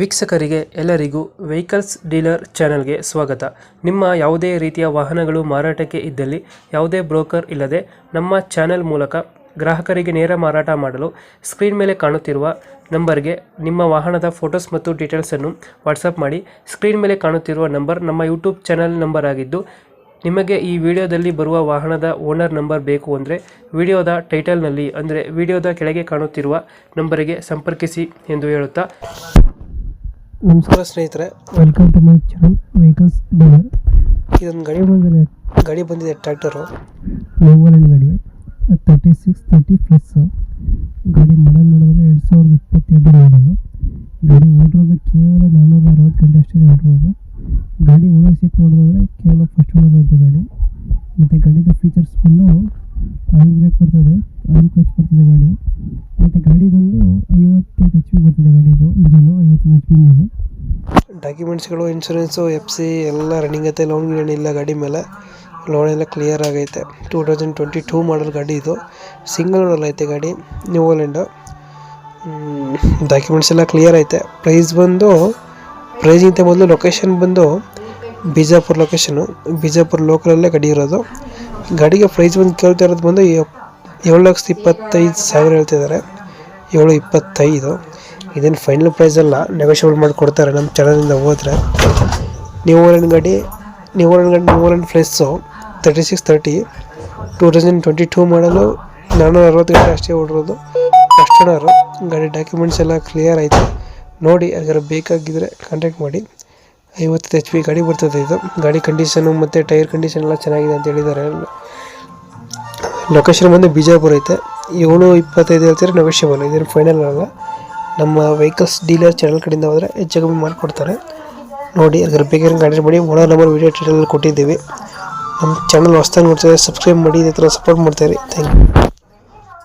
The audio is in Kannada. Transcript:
ವೀಕ್ಷಕರಿಗೆ ಎಲ್ಲರಿಗೂ ವೆಹಿಕಲ್ಸ್ ಡೀಲರ್ ಚಾನೆಲ್ಗೆ ಸ್ವಾಗತ. ನಿಮ್ಮ ಯಾವುದೇ ರೀತಿಯ ವಾಹನಗಳು ಮಾರಾಟಕ್ಕೆ ಇದ್ದಲ್ಲಿ, ಯಾವುದೇ ಬ್ರೋಕರ್ ಇಲ್ಲದೆ ನಮ್ಮ ಚಾನೆಲ್ ಮೂಲಕ ಗ್ರಾಹಕರಿಗೆ ನೇರ ಮಾರಾಟ ಮಾಡಲು ಸ್ಕ್ರೀನ್ ಮೇಲೆ ಕಾಣುತ್ತಿರುವ ನಂಬರ್ಗೆ ನಿಮ್ಮ ವಾಹನದ ಫೋಟೋಸ್ ಮತ್ತು ಡೀಟೇಲ್ಸನ್ನು ವಾಟ್ಸಪ್ ಮಾಡಿ. ಸ್ಕ್ರೀನ್ ಮೇಲೆ ಕಾಣುತ್ತಿರುವ ನಂಬರ್ ನಮ್ಮ ಯೂಟ್ಯೂಬ್ ಚಾನೆಲ್ ನಂಬರ್ ಆಗಿದ್ದು, ನಿಮಗೆ ಈ ವಿಡಿಯೋದಲ್ಲಿ ಬರುವ ವಾಹನದ ಓನರ್ ನಂಬರ್ ಬೇಕು ಅಂದರೆ ವಿಡಿಯೋದ ಟೈಟಲ್ನಲ್ಲಿ ಅಂದರೆ ವಿಡಿಯೋದ ಕೆಳಗೆ ಕಾಣುತ್ತಿರುವ ನಂಬರಿಗೆ ಸಂಪರ್ಕಿಸಿ ಎಂದು ಹೇಳುತ್ತಾ ನಮಸ್ಕಾರ ಸ್ನೇಹಿತರೆ. Welcome to my channel vehicles dealer ಇದೊಂದು ಗಾಡಿ ಬಂದಿದೆ ಗಾಡಿ ಬಂದಿದೆ ಟ್ರ್ಯಾಕ್ಟರು. ನೋವಲೆನ್ ಗಾಡಿ ತರ್ಟಿ ಸಿಕ್ಸ್ ತರ್ಟಿ ಪ್ಲಸ್ಸು ಗಾಡಿ ಮಾಡಲ್ ನೋಡಿದ್ರೆ ಎರಡು ಸಾವಿರದ ಇಪ್ಪತ್ತೆರಡು ಮಾಡಲು ಗಾಡಿ ಓಡಿರೋದು ಕೇವಲ ನಾನ್ನೂರ ಅರವತ್ತು ಗಂಟೆ ಅಷ್ಟೇ ಓಡಿರೋದು. ಗಾಡಿ ಓನರ್ಶಿಪ್ ನೋಡಿದ್ರೆ ಕೇವಲ ಫಸ್ಟ್ ಓನರ್ ಐತೆ ಗಾಡಿ. ಮತ್ತು ಗಾಡಿದ ಫೀಚರ್ಸ್ ಬಂದು ಆಯಿಲ್ ಬ್ರೇಕ್ ಬರ್ತದೆ ಆಯಿಲ್ ಕ್ಲಚ್ ಬರ್ತದೆ ಗಾಡಿ. ಮತ್ತು ಗಾಡಿ ಬಂದು ಐವತ್ತು ಎಚ್ ಪಿ ಬರ್ತದೆ ಗಾಡಿದು ಇಂಜಿನು ಐವತ್ತು ಎಚ್ ಪಿ ಇಂಜಿನು ಡಾಕ್ಯುಮೆಂಟ್ಸ್ಗಳು ಇನ್ಶೂರೆನ್ಸು ಎಫ್ ಸಿ ಎಲ್ಲ ರನ್ನಿಂಗ್ ಐತೆ ಲೋನ್ ಗೀನ್ ಇಲ್ಲ ಗಾಡಿ ಮೇಲೆ. ಲೋನ್ ಎಲ್ಲ ಕ್ಲಿಯರ್ ಆಗೈತೆ. Two thousand twenty two model ಗಾಡಿ ಇದು. ಸಿಂಗಲ್ ಓನರ್ ಐತೆ ಗಾಡಿ ನ್ಯೂ ಓಲೆಂಡು ಡಾಕ್ಯುಮೆಂಟ್ಸ್ ಎಲ್ಲ ಕ್ಲಿಯರ್ ಐತೆ. ಪ್ರೈಸ್ ಬಂದು ಪ್ರೈಸ್ಗಿಂತ ಮೊದಲು ಲೊಕೇಶನ್ ಬಂದು ಬಿಜಾಪುರ ಲೊಕೇಶನು ಬಿಜಾಪುರ ಲೋಕಲಲ್ಲೇ ಗಾಡಿ ಇರೋದು. ಗಾಡಿಗೆ ಪ್ರೈಸ್ ಬಂದು ಕೇಳ್ತಾ ಇರೋದು ಬಂದು ಏಳು ಲಕ್ಷದ ಇಪ್ಪತ್ತೈದು ಸಾವಿರ ಹೇಳ್ತಿದ್ದಾರೆ. ಏಳು ಇಪ್ಪತ್ತೈದು. ಇದೇನು ಫೈನಲ್ ಪ್ರೈಸ್ ಅಲ್ಲ ನೆಗೋಷಿಯಬಲ್ ಮಾಡಿ ಕೊಡ್ತಾರೆ ನಮ್ಮ ಚಾನಲಿಂದ ಹೋದ್ರೆ. ನೀವು ಓಲೆಂಡ್ ಗಾಡಿ ನೀವು ಓಲೆಂಡ್ ಗಾಡಿ ನೀವು ಓಲೆಂಡ್ ಫ್ಲೆಸ್ಸು thirty six thirty two thousand twenty two model ನಾನ್ನೂರ ಅರವತ್ತು ಗಂಟೆ ಅಷ್ಟೇ ಓಡಿರೋದು. ಅಷ್ಟು ಓನರು ಗಾಡಿ ಡಾಕ್ಯುಮೆಂಟ್ಸ್ ಎಲ್ಲ ಕ್ಲಿಯರ್ ಐತೆ. ನೋಡಿ ಅದರ ಬೇಕಾಗಿದ್ದರೆ ಕಾಂಟ್ಯಾಕ್ಟ್ ಮಾಡಿ. ಐವತ್ತು ಎಚ್ ಪಿ ಗಾಡಿ ಬರ್ತದೆ ಇದು. ಗಾಡಿ ಕಂಡೀಷನು ಮತ್ತು ಟೈರ್ ಕಂಡೀಷನ್ ಎಲ್ಲ ಚೆನ್ನಾಗಿದೆ ಅಂತ ಹೇಳಿದ್ದಾರೆ. ಲೊಕೇಶನ್ ಬಂದು ಬಿಜಾಪುರ ಐತೆ. ಏಳು ಇಪ್ಪತ್ತೈದು ಹೇಳ್ತಾರೆ ನೆಗೋಷಿಯಬಲ್ ಇದೇನು ಫೈನಲ್ ಅಲ್ಲ. ನಮ್ಮ ವೆಹಿಕಲ್ಸ್ ಡೀಲರ್ ಚಾನಲ್ ಕಡೆಯಿಂದ ಹೋದರೆ ಹೆಚ್ಚು ಕಮ್ಮಿ ಮಾಡಿಕೊಡ್ತಾರೆ. ನೋಡಿ ಅದ್ರ ಬೇಕಾದ್ರೆ ಗಾಡಿ ಮಾಡಿ. ಓನರ್ ನಂಬರ್ ವೀಡಿಯೋ ಟೈಟಲ್ ಕೊಟ್ಟಿದ್ದೀವಿ. ನಮ್ಮ ಚಾನಲ್ ಹೊಸ್ದಾಗಿ ನೋಡ್ತಾರೆ ಸಬ್ಸ್ಕ್ರೈಬ್ ಮಾಡಿ, ಇದೇ ಥರ ಸಪೋರ್ಟ್ ಮಾಡ್ತಾರೆ ಥ್ಯಾಂಕ್ ಯು